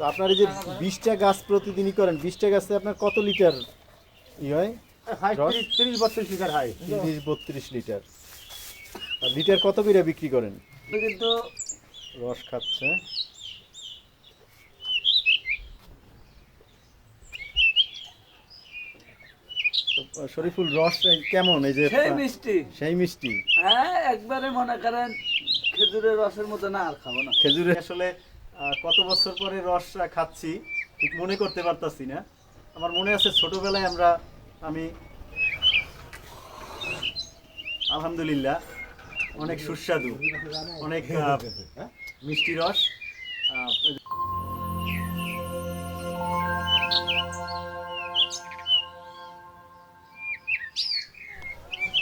তো আপনার এই যে বিশটা গাছ প্রতিদিনই করেন বিশটা গাছে আপনার কত লিটার ই হয়? তিরিশ বত্রিশ লিটার হাই তিরিশ বত্রিশ লিটার। আর লিটার কত করে বিক্রি করেন? কিন্তু রস খাচ্ছে। শরীফুল রস কেমন? এই যে সেই মিষ্টি। সেই মিষ্টি? হ্যাঁ একবারে মনে করেন খেজুরের রসের মতো না আর খাব না। খেজুরে আসলে কত বছর পরে রস খাচ্ছি, ঠিক মনে করতে পারতাছি না। আমার মনে আছে ছোটবেলায় আমরা, আমি, আলহামদুলিল্লাহ, অনেক সুস্বাদু, অনেক মিষ্টি রস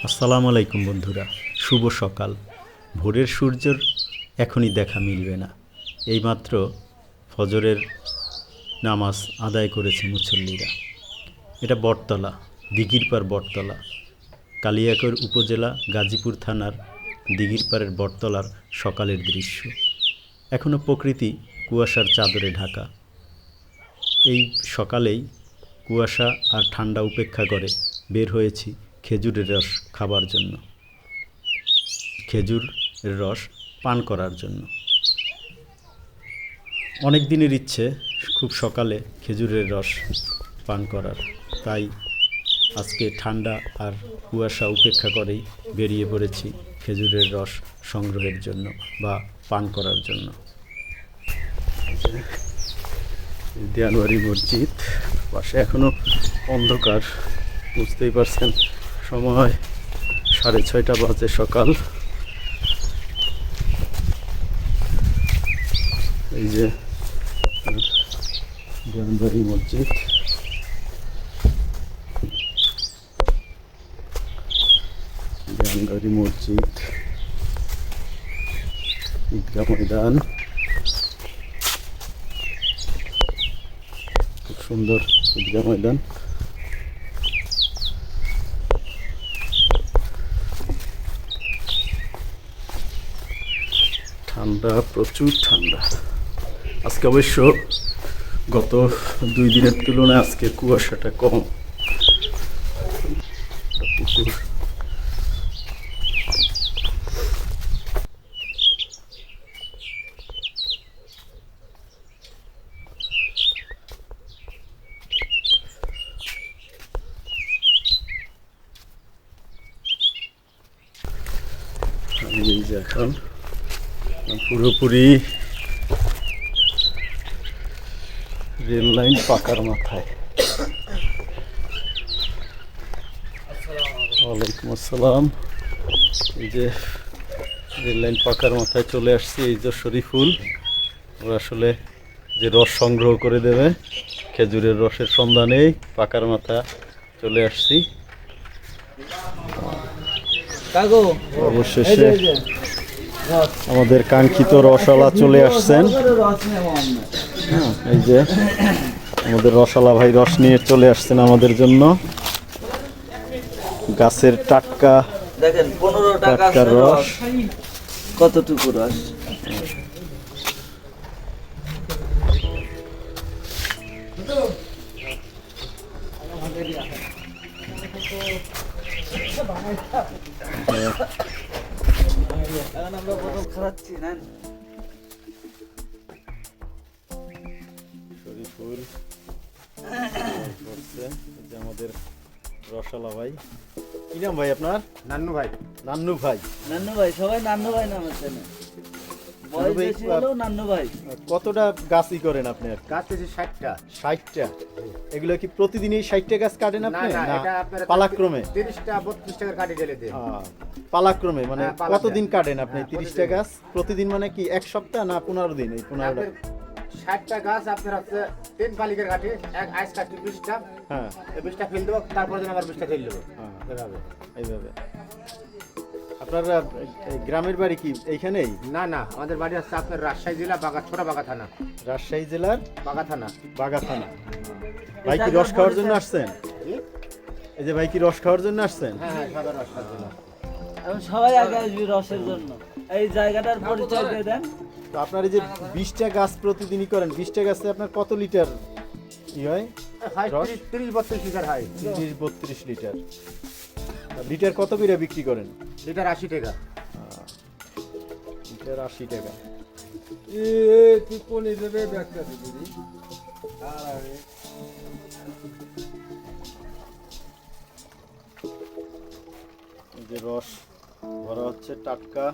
আসসালামু আলাইকুম বন্ধুরা, শুভ সকাল। ভোরের সূর্যের এখনই দেখা মিলবে না। এইমাত্র ফজরের নামাজ আদায় করেছে মুসল্লিরা। এটা বটতলা, দিঘিরপাড় বটতলা। কালিয়াকৈর উপজেলা গাজীপুর থানার দিঘিরপাড়ের বটতলার সকালের দৃশ্য। এখনও প্রকৃতি কুয়াশার চাদরে ঢাকা। এই সকালেই কুয়াশা আর ঠান্ডা উপেক্ষা করে বের হয়েছি খেজুরের রস খাবার জন্য। খেজুরের রস পান করার জন্য। অনেক দিনের ইচ্ছে, খুব সকালে খেজুরের রস পান করার। তাই আজকে ঠান্ডা আর কুয়াশা উপেক্ষা করেই বেরিয়ে পড়েছি খেজুরের রস সংগ্রহের জন্য বা পান করার জন্য। দেয়ালবাড়ি মসজিদ, পাশে এখনও অন্ধকার, বুঝতেই পারছেন, সময় সাড়ে ছয়টা বাজে সকাল। এই যে দেয়ালবাড়ি মসজিদ দেয়ালবাড়ি মসজিদ ঈদগাহ ময়দান খুব সুন্দর ঈদগাহ ময়দান ঠান্ডা প্রচুর ঠান্ডা আজকে অবশ্য গত দুই দিনের তুলনায় আজকে কুয়াশাটা কম। এখন পুরোপুরি রেল লাইন পাকার মাথায় ওয়ালাইকুম আসসালাম এই যে রেল লাইন পাকার মাথায় চলে আসছি এই যে শরীফুল। ওরা আসলে যে রস সংগ্রহ করে দেবে খেজুরের রসের সন্ধানেই পাকার মাথা চলে আসছি। অবশেষে আমাদের কাঙ্ক্ষিত রসালা চলে আসছেন। হ্যাঁ, এই যে আমাদের রসালা ভাই রস নিয়ে চলে আসছেন আমাদের জন্য। গাছের টাটকা দেখেন পনেরো টাকা রস। কতটুকু রস? আমরা বোতল খাওয়াচ্ছি না রসালা ভাই। কি নাম ভাই আপনার? নান্নু ভাই। নান্নু ভাই। নান্নু ভাই সবাই নান্নু ভাই নাম আছে কতটা গাছই করেন আপনি গাছ আছে ষাটটা। ষাটটা? এগুলো কি প্রতিদিনই ষাটটা গাছ কাটেন আপনি? না না এটা আপনার পালাক্রমে? তিরিশটা বত্রিশ কাটি ঢেলে পালাক্রমে মানে হ্যাঁ, কতদিন কাটেন আপনি হ্যাঁ, তিরিশটা গাছ? প্রতিদিন মানে কি এক সপ্তাহ না পনেরো দিন এই আপনার ষাটটা গাছ আপনার হচ্ছে তিন পালিকের কাঠি এক আইস বিশটা হ্যাঁ। এই ফেল দেবো তারপর দিন আবার ফেল দেবো। হ্যাঁ। এভাবে এইভাবে। আপনারা এই গ্রামের বাড়ি কি এইখানেই? না না আমাদের বাড়ি হচ্ছে আপনার রাজশাহী জেলা বাগা ছোট বাগা থানা রাজশাহী জেলার বাগা থানা বাগা থানা ভাই কি রস খাওয়ার জন্য আসছেন? এই যে ভাই কি রস খাওয়ার জন্য আসছেন? হ্যাঁ হ্যাঁ জন্য। সবাই আগে আসবি রসের জন্য। এই জায়গাটার পরিচয় দিয়ে দেন। তো আপনার এই যে বিশটা গাছ প্রতিদিনই করেন বিশটা গাছে আপনার কত লিটার ই হয়? তিরিশ তিরিশ বত্রিশ লিটার হাই তিরিশ বত্রিশ লিটার। লিটার কত করে বিক্রি করেন? লিটার আশি টাকা। লিটার আশি টাকা। তুই কোনে দেবে ব্যাগটা দিবি। আর আমি এই যে রস ভরা হচ্ছে টাটকা।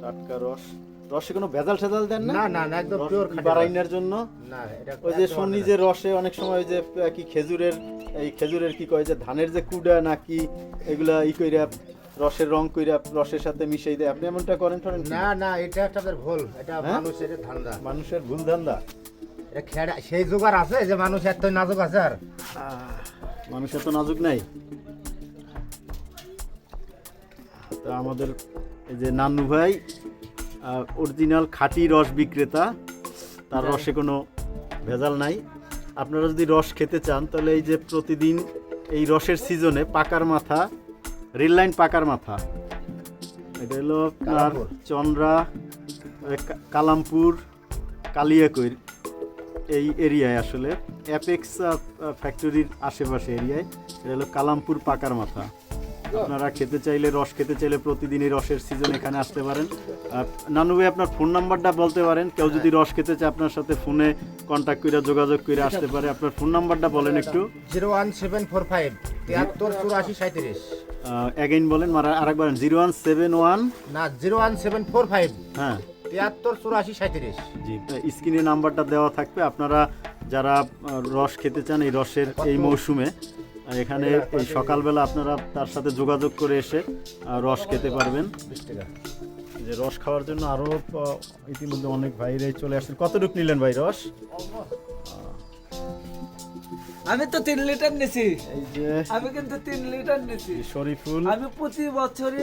টাটকা রস। রসে কোনো ভেজাল টেজাল দেন না? না না একদম পিওর বাড়াইনার জন্য? না এটা ওই যে শুনি যে রসে অনেক সময় ওই যে কি খেজুরের এই খেজুরের কি কয় যে ধানের যে কুড়া নাকি এগুলা ই কইরা রসের রং কইরা রসের সাথে মিশাই দেয়। আপনি এমনটা করেন টরেন না না এটা একটা ভুল। এটা হ্যাঁ? মানুষের ধান্দা। মানুষের ভুল ধান্দা। এটা খেড়া সেই জোগাড় আছে যে মানুষ এত নাজুক আছে আর। মানুষের তো নাজুক নাই। তো আমাদের যে নান্নু ভাই অরিজিনাল খাঁটি রস বিক্রেতা তার রসে কোনো ভেজাল নাই। আপনারা যদি রস খেতে চান তাহলে এই যে প্রতিদিন এই রসের সিজনে পাকার মাথা রেল লাইন পাকার মাথা। এটা হলো আপনার চন্দ্রা কালামপুর কালিয়াকৈর এই এরিয়ায় আসলে। অ্যাপেক্স ফ্যাক্টরির আশেপাশে এরিয়ায়। এটা হলো কালামপুর পাকার মাথা। আপনারা খেতে চাইলে রস খেতে চাইলে প্রতিদিনই রসের সিজন এখানে আসতে পারেন। নানু ভাই আপনার ফোন নাম্বারটা বলতে পারেন। কেউ যদি রস খেতে চায় আপনার সাথে ফোনে কন্ট্যাক্ট করে যোগাযোগ করে আসতে পারে। আপনার ফোন নাম্বারটা বলেন একটু। Zero one seven four five তিয়াত্তর চুরাশি সাঁত্রিশ অ্যাগেইন বলেন মারা আরেকবার জিরো ওয়ান সেভেন ওয়ান না zero one seven four five হ্যাঁ। তিয়াত্তর চুরাশি সাঁত্রিশ জি স্ক্রিনে নাম্বারটা দেওয়া থাকবে। আপনারা যারা রস খেতে চান এই রসের এই মৌসুমে এখানে এই সকালবেলা আপনারা তার সাথে যোগাযোগ করে এসে রস খেতে পারবেন। যে রস খাওয়ার জন্য আরও ইতিমধ্যে অনেক ভাইরাই চলে আসছেন। কতটুকু নিলেন ভাই রস? আমি তো তিন লিটার নিছি। আমি কিন্তু তিন লিটার নিছি। শরীফুল। আমি প্রতি বছরে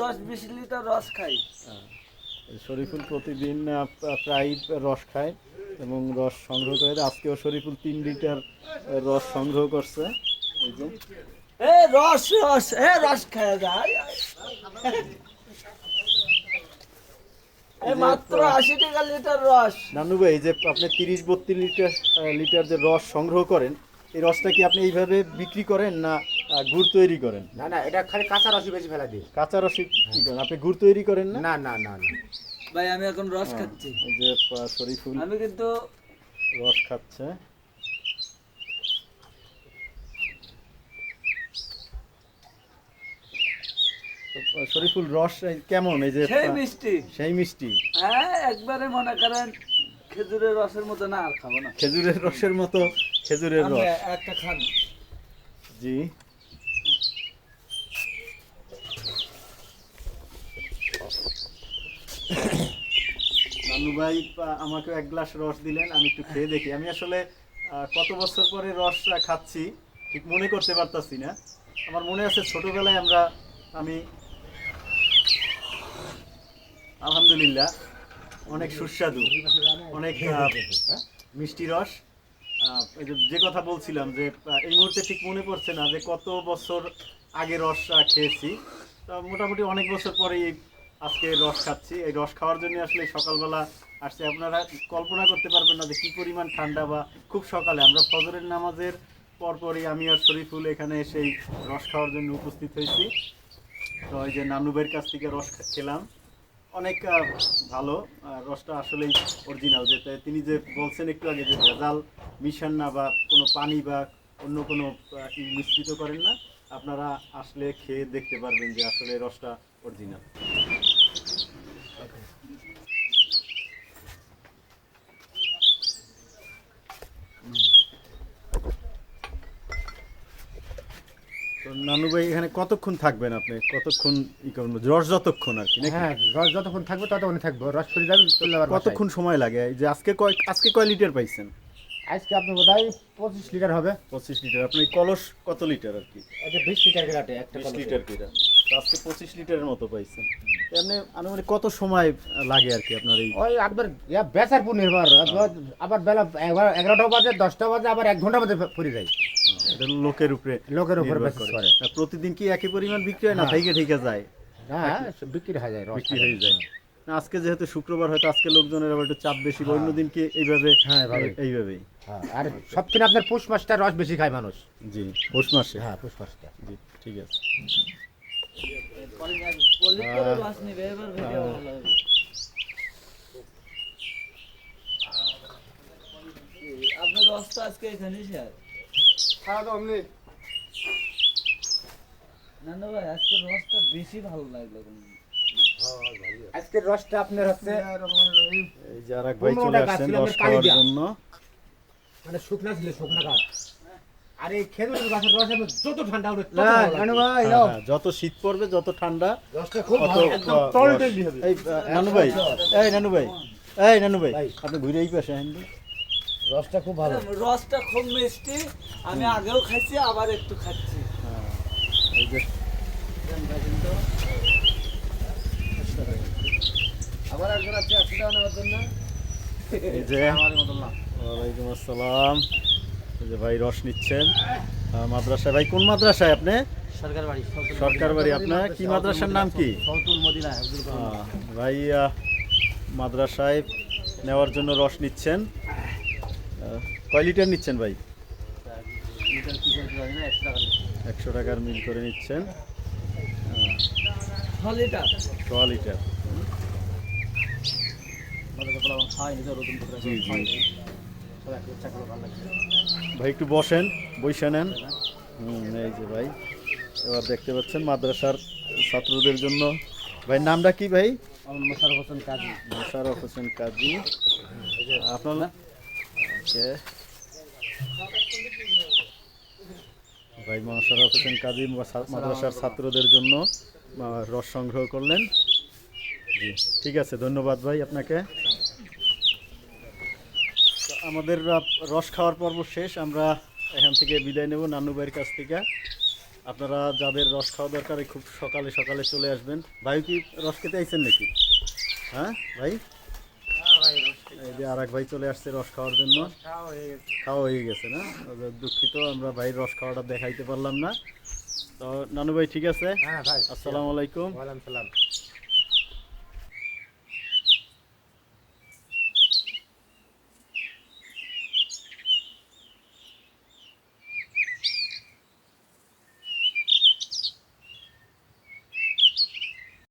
দশ বিশ লিটার রস খাই। শরীফুল প্রতিদিন প্রায় রস খায় এবং রস সংগ্রহ করে। আজকেও শরীফুল তিন লিটার রস সংগ্রহ করছে। এ রস রস এ রস খায় যায় এ মাত্র আশি টাকা লিটার রস। নানু ভাই যে আপনি তিরিশ বত্রিশ লিটার লিটার যে রস সংগ্রহ করেন এই রসটা কি আপনি এইভাবে বিক্রি করেন না গুড় তৈরি করেন? না না এটা খালি কাঁচা রসই বেশি ফেলা দিই কাঁচা রস কি করেন? আপনি গুড় তৈরি করেন না? না না না না। ভাই আমি এখন রস খাচ্ছি। যে শরীফুল আমি কিন্তু রস খাচ্ছে। শরীফুল রস কেমন? এই যে সেই মিষ্টি। সেই মিষ্টি? হ্যাঁ একবারে মনে করেন খেজুরের রসের মতো না আর খাব না। খেজুরের রসের মতো খেজুরের আমি রস। একটা খান জি। ভাই আমাকে এক গ্লাস রস দিলেন আমি একটু খেয়ে দেখি। আমি আসলে কত বছর পরে রস খাচ্ছি ঠিক মনে করতে পারতাছি না। আমার মনে আছে ছোটবেলায় আমরা আমি আলহামদুলিল্লাহ, অনেক সুস্বাদু, অনেক মিষ্টি রস। যে- কথা বলছিলাম যে এই মুহূর্তে ঠিক মনে পড়ছে না যে কত বছর আগে রস খেয়েছি। মোটামুটি অনেক বছর এই আজকে রস খাচ্ছি। এই রস খাওয়ার জন্য আসলে সকালবেলা আসছে। আপনারা কল্পনা করতে পারবেন না যে কি পরিমাণ ঠান্ডা বা খুব সকালে। আমরা ফজরের নামাজের পরপরই আমি আর শরীফুল এখানে সেই রস খাওয়ার জন্য উপস্থিত হয়েছি। তো এই যে নানুবের কাছ থেকে রস খেলাম। অনেক ভালো। রসটা আসলেই অরিজিনাল যেটা তিনি যে বলছেন একটু আগে যে ভেজাল মিশান না বা কোনো পানি বা অন্য কোনো মিশ্রিত করেন না, আপনারা আসলে খেয়ে দেখতে পারবেন যে আসলে রসটা অরিজিনাল নানু ভাই এখানে কতক্ষণ থাকবেন আপনি? কতক্ষণ ই করবেন? রস যতক্ষণ আর কি হ্যাঁ রস যতক্ষণ থাকবে ততক্ষণ থাকব। রস ফিরে যাবে চলে কতক্ষণ সময় লাগে? এই যে আজকে কয় আজকে কয় লিটার পাইছেন? আজকে আপনি বোধ হয় পঁচিশ লিটার হবে। পঁচিশ লিটার। আপনি কলস কত লিটার আর কি? বিশ লিটার কাটে একটা বিশ লিটার তো আজকে পঁচিশ লিটারের মতো পাইছেন। এমনি আনুমানিক কত সময় লাগে আর কি আপনার এই? ওই ইয়া বেচার পুর নির্ভর আবার- বেলা এগারোটা বাজে দশটা বাজে আবার এক ঘণ্টা মধ্যে পড়ে যায়। লোকের উপরে লোকের উপর করে। প্রতিদিন কি একই পরিমাণ বিক্রি হয় না। হ্যাঁ। থেকে ঠিক যায়? হ্যাঁ বিক্রি হয়ে যায় বিক্রি হয়ে যায়। না আজকে যেহেতু শুক্রবার হয়তো আজকে লোকজনের আবার একটু চাপ বেশি বা অন্য দিনকে এইভাবে হ্যাঁ, এইভাবেই। হ্যাঁ, আর সব থেকে আপনার পুষ মাছটা রস বেশি খায় মানুষ। জি পৌষ মাসে। হ্যাঁ পুষ মাছটা জি ঠিক আছে। করে রস আপনার রসটা আজকে এখানেই শেয়ার। খাওয়া দাওয়া অমনি। না না ভাই আজকে রসটা বেশি ভালো লাগল আজকের রসটা আপনার হচ্ছে এই যে আরেক ভাই চলে আসছেন রস খাওয়ার জন্য। মানে শুকনা ছিল শুকনা গাছ। আর এই খেজুরের গাছের রস যত ঠান্ডা হবে তত না, ভালো নানু ভাই, হ্যাঁ। হ্যাঁ, যত শীত পড়বে যত ঠান্ডা রসটা খুব ভালো একদম আহ, হবে এই নানু ভাই এই নানু ভাই এই নানু ভাই ভাই। আপনি ঘুরে এই পাশে আইন রসটা খুব ভালো। রসটা খুব মিষ্টি। আমি আগেও খাইছি আবার একটু খাচ্ছি। এই যে আবার একজন আছে একশো টাকা নেওয়ার জন্য ওয়ালাইকুম আসসালাম। যে ভাই রস নিচ্ছেন। মাদ্রাসায় ভাই কোন মাদ্রাসায় আপনি? সরকার বাড়ি সরকার বাড়ি আপনার কি মাদ্রাসার নাম কি? ভাই মাদ্রাসায় নেওয়ার জন্য রস নিচ্ছেন। কয় লিটার নিচ্ছেন ভাই? একশো টাকার মিল করে নিচ্ছেন। ছ লিটার। ভাই একটু বসেন বইসা নেন। হুম, এই যে ভাই এবার দেখতে পাচ্ছেন মাদ্রাসার ছাত্রদের জন্য। ভাই নামটা কি ভাই? মোশারফ হোসেন কাজী। মোশারফ হোসেন কাজী। আপনার ওকে ভাই মোশারফ হোসেন কাজী মাদ্রাসার ছাত্রদের জন্য রস সংগ্রহ করলেন। জি ঠিক আছে ধন্যবাদ ভাই আপনাকে। আমাদের রস খাওয়ার পর্ব শেষ আমরা এখান থেকে বিদায় নেব নানু ভাইয়ের কাছ থেকে। আপনারা যাদের রস খাওয়া দরকার খুব সকালে সকালে চলে আসবেন। ভাই কি রস খেতে আইছেন নাকি? হ্যাঁ ভাই? এই যে আর এক ভাই চলে আসছে রস খাওয়ার জন্য। খাওয়া হয়ে গেছে। না? দুঃখিত আমরা ভাই রস খাওয়াটা দেখাইতে পারলাম না। তো নানু ভাই ঠিক আছে? হ্যাঁ আসসালামু আলাইকুম। ওয়ালাইকুম সালাম।